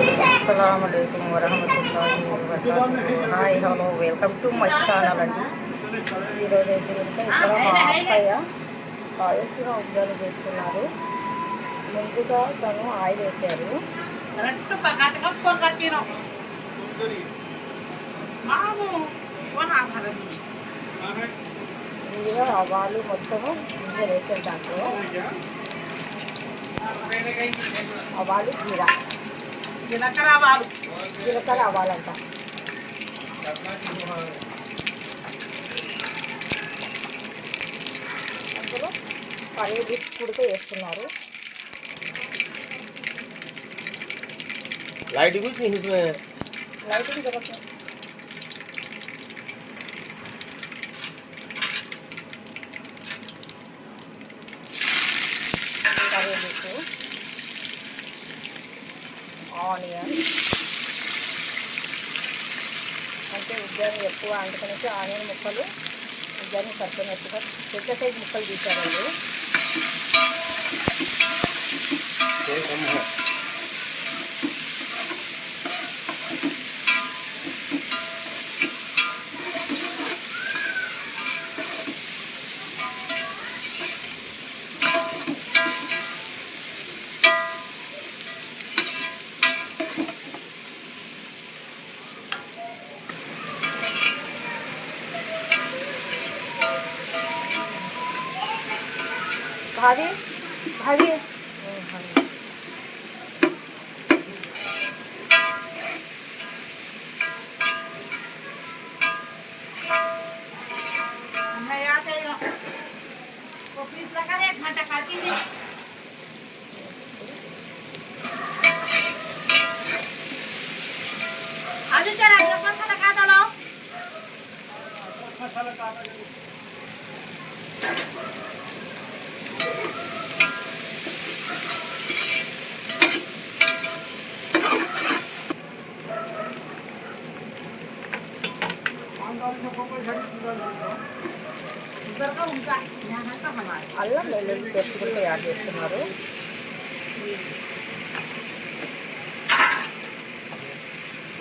అస్సలం అయికం వరహమతుల్లాహి hi hello welcome to my channel అండి. ఈరోజు అయితే కనుక ఇక్కడ మా పాయసం ఉద్యోగం చేస్తున్నారు. ముందుగా తను ఆయిల్ వేశారు? ముందుగా ఆవాలు మొత్తము గింజలు వేసారు దాంట్లో. ఆవాలు జీరా. జీలకర్ర ఆవాలు జీలకర్ర ఆవాలంట అందులో పన్నీర్ బిస్కుడుతో వేస్తున్నారు. లైట్ లైటింగ్ దొరకదు ఆనియన్. అంటే ఉద్యానం ఎక్కువ అందుకనేసి ఆనియన్ ముక్కలు ఉద్యానం సరిపోయినట్టుగా పెద్ద సైజ్ ముక్కలు తీసారండి आधी जरा मसाला काढा అల్లం వెల్లుల్లి యాడ్ చేస్తున్నారు.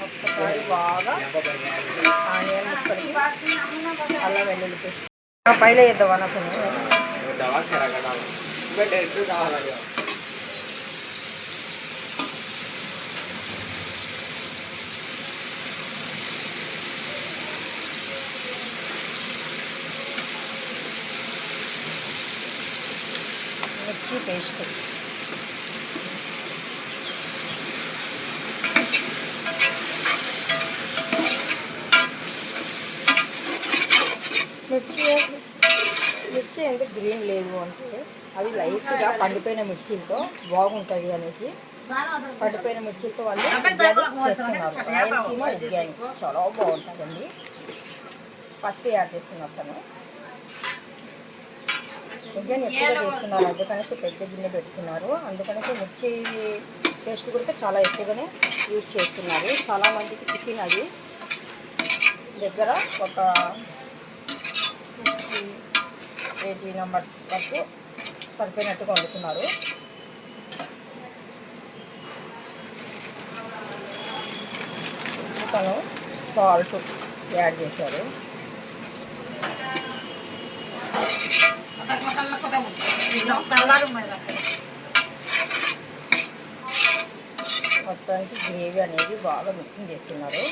ఒక్కసారి బాగా ఆనియన్ ముక్కలకి అల్లం వెల్లుల్లి పేస్ట్. పైన వేద్దాం అనుకుని మిర్చి పేస్ట్ మిర్చి మిర్చి ఎందుకు గ్రీన్ లేదు అంటే అవి లైట్గా పండిపోయిన మిర్చిలతో బాగుంటుంది అనేసి పండిపోయిన మిర్చిలతో వాళ్ళు చేస్తున్నారు. రాయలసీమ చాలా బాగుంటుందండి ఫస్ట్ యాడ్ చేస్తున్నారు తను బిర్యానీ ఎక్కువగా చేస్తున్నారు అందుకనేసి పెద్ద గిన్నె పెట్టుకున్నారు. అందుకనేసి మిర్చి టేస్ట్ కూడా చాలా ఎక్కువగానే యూజ్ చేస్తున్నారు. చాలా మందికి టిఫిన్ అది దగ్గర ఒక సిక్స్టీ ఎయిటీ నెంబర్స్ వరకు సరిపోయినట్టుగా వండుతున్నారు. తను సాల్ట్ యాడ్ చేశారు. మొత్తానికి గ్రేవీ అనేది బాగా మిక్సింగ్ చేస్తున్నారు.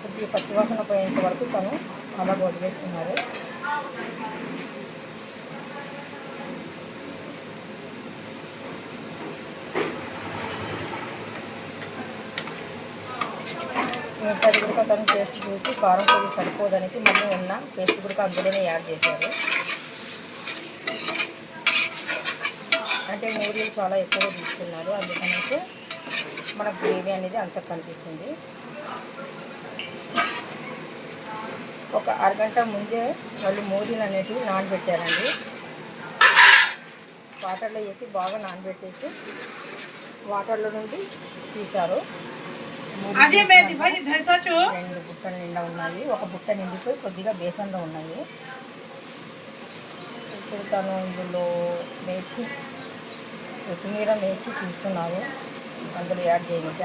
కొద్దిగా పచ్చివాసన పోయేంత వరకు తను అలా వదిలేస్తున్నారు మిగతాది కూడా తను టేస్ట్ చూసి కారం పొడి సరిపోదనేసి మళ్ళీ ఉన్న పేస్ట్ కూడా అందులోనే యాడ్ చేశారు. అంటే నూడిల్ చాలా ఎక్కువగా తీసుకున్నారు అందుకనేసి మన గ్రేవీ అనేది అంత కనిపిస్తుంది. ఒక అరగంట ముందే వాళ్ళు మూరీలు అనేటివి నానబెట్టారండి. వాటర్లో వేసి బాగా నానబెట్టేసి వాటర్లో నుండి తీశారు. Chu. రెండు బుట్టలు నిండా ఉన్నాయి. ఒక బుట్ట నిండిపోయి కొద్దిగా బేసన్లో ఉన్నాయి ఇప్పుడు తను ఇందులో మేచి కొత్తిమీర మేచి తీసుకున్నాను అందులో యాడ్ చేయనిక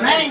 नहीं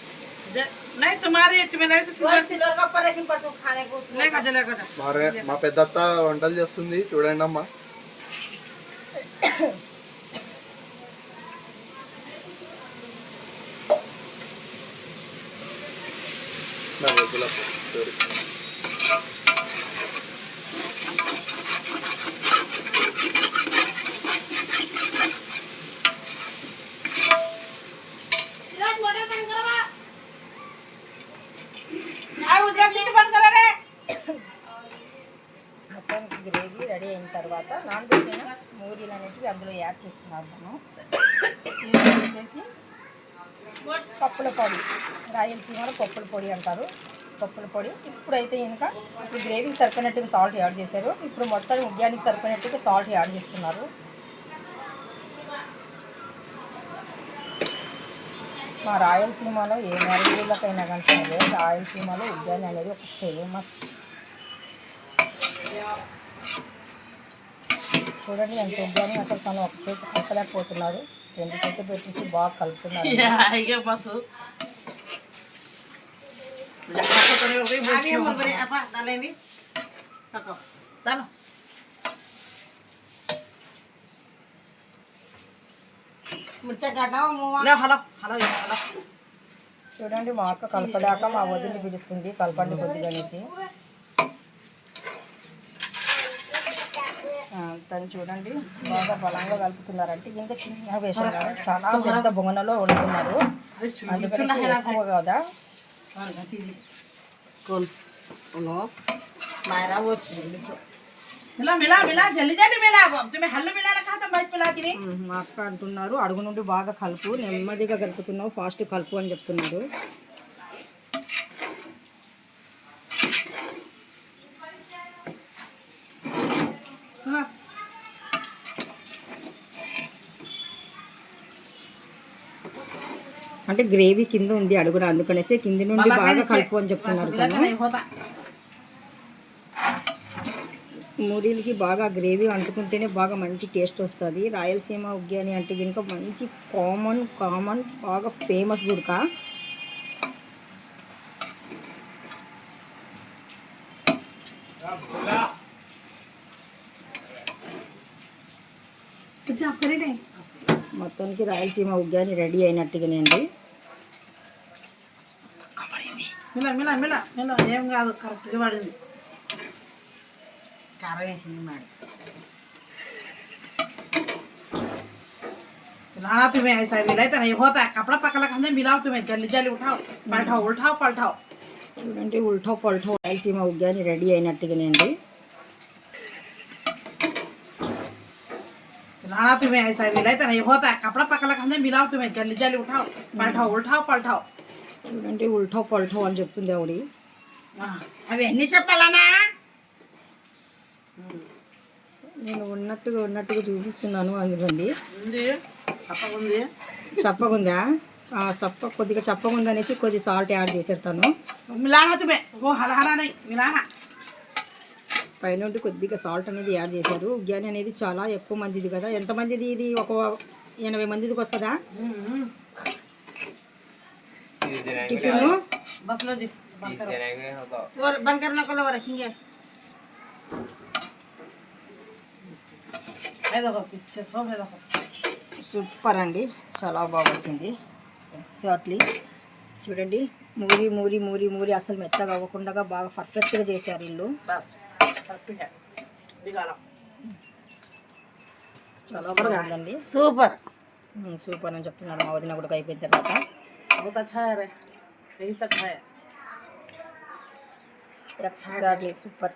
नहीं तुम्हारे इसमें नहीं से वो सिल्वर का ऊपर लेकिन परसों खाने को उसमें लेकर जा लेकर जा మరే మా పెద్దత్త వంటలు చేస్తుంది చూడండి అమ్మా నా డ్రెస్ ఇచ్చి మొత్తానికి గ్రేవీ రెడీ అయిన తర్వాత నాన్ వెజ్ మూరీలు అనేటివి అందులో యాడ్ చేస్తున్నాను వచ్చేసి పప్పుల పొడి రాయలసీమలో పప్పుల పొడి అంటారు. పప్పుల పొడి. ఇప్పుడైతే ఇంకా ఇప్పుడు గ్రేవీకి సరిపోయినట్టుగా సాల్ట్ యాడ్ చేశారు. ఇప్పుడు మొత్తానికి ఉద్యానికి సరిపోయినట్టుగా సాల్ట్ యాడ్ చేస్తున్నారు. మా రాయలసీమలో ఏ మరుగులకైనా కానీ సరే రాయలసీమలో ఉద్యాని అనేది ఒక ఫేమస్ చూడండి ఎంత ఉద్యాని అసలు తను ఒక చేతి కట్టలేకపోతున్నారు. రెండు చేతి పెట్టేసి బాగా కలుపుతున్నారు. చూడండి మా అక్క కలపలేక మా వదిలి పిలుస్తుంది కలపండి కొద్దిగా అనేసి ఆ, తను చూడండి బాగా బలంగా కలుపుతున్నారంటే ఇంకా చిన్న వేషం కాదు. చాలా పెద్ద బొంగనలో వండుతున్నారు అందుకని ఎక్కువ కదా और गति जी कौन उनो मायरा वो चीज मिला मिला मिला जल्दी जल्दी मिला अब तुम्हें हल्ले मिला మా అక్క అంటున్నారు అడుగు నుండి బాగా కలుపు నెమ్మదిగా గలుపుతున్నావు ఫాస్ట్ కలుపు అని చెప్తున్నారు అంటే గ్రేవీ కింద ఉంది అడుగున అందుకనేసి కింద నుండి బాగా కలుపు అని చెప్తున్నారు మూడీలకి బాగా గ్రేవీ అంటుకుంటేనే బాగా మంచి టేస్ట్ వస్తుంది. రాయలసీమ ఉగ్గాని అంటే కనుక మంచి కామన్ కామన్ బాగా ఫేమస్ గుడక. మొత్తానికి రాయలసీమ ఉగ్గాని రెడీ అయినట్టుగానే అండి. ఏం కాదు కరెక్ట్గా పడింది కారం వేసింది మాడి मिलाना तुम्हें ऐसा मिला तो नहीं होता कपड़ा पकड़ा के अंदर मिलाओ तुम्हें जल्दी जल्दी उठाओ पलटाओ उठाओ पलटाओ చూడండి ఉల్టో పల్టో రాయలసీమ ఉగ్యాని రెడీ అయినట్టుగానే అండి मिलाना तुम्हें ऐसा मिला तो नहीं होता कपड़ा पकड़ा के अंदर मिलाओ तुम्हें जल्दी जल्दी उठाओ पलटाओ उठाओ पलटाओ చూడండి ఉల్టో పల్టో అని చెప్తుంది ఆవిడ అవి ఎన్ని చెప్పాలనా నేను ఉన్నట్టుగా ఉన్నట్టుగా చూపిస్తున్నాను అందుకండి చప్పకుందా. చప్ప కొద్దిగా చప్పగుంది అనేసి కొద్ది సాల్ట్ యాడ్ చేసేస్తాను. పైన కొద్దిగా సాల్ట్ అనేది యాడ్ చేశారు. ఉగ్గాని అనేది చాలా ఎక్కువ మందిది కదా. ఎంతమందిది ఇది? ఒక ఎనభై మందిదికి వస్తుందా? టిఫిన్? సూపర్ అండి చాలా బాగా వచ్చింది ఎగ్జాక్ట్లీ చూడండి మూరి మూరి మూరి మూరి అసలు మెత్తగా అవ్వకుండా బాగా పర్ఫెక్ట్గా చేశారు ఇల్లు बस ठीक है निकालो చాలా బాగా ఉందండి సూపర్ సూపర్ అని చెప్తున్నాడు మా వదిన కూడా అయిపోయిన తర్వాత बहुत अच्छा है रे सही से अच्छा है ఎగ్జాక్ట్లీ సూపర్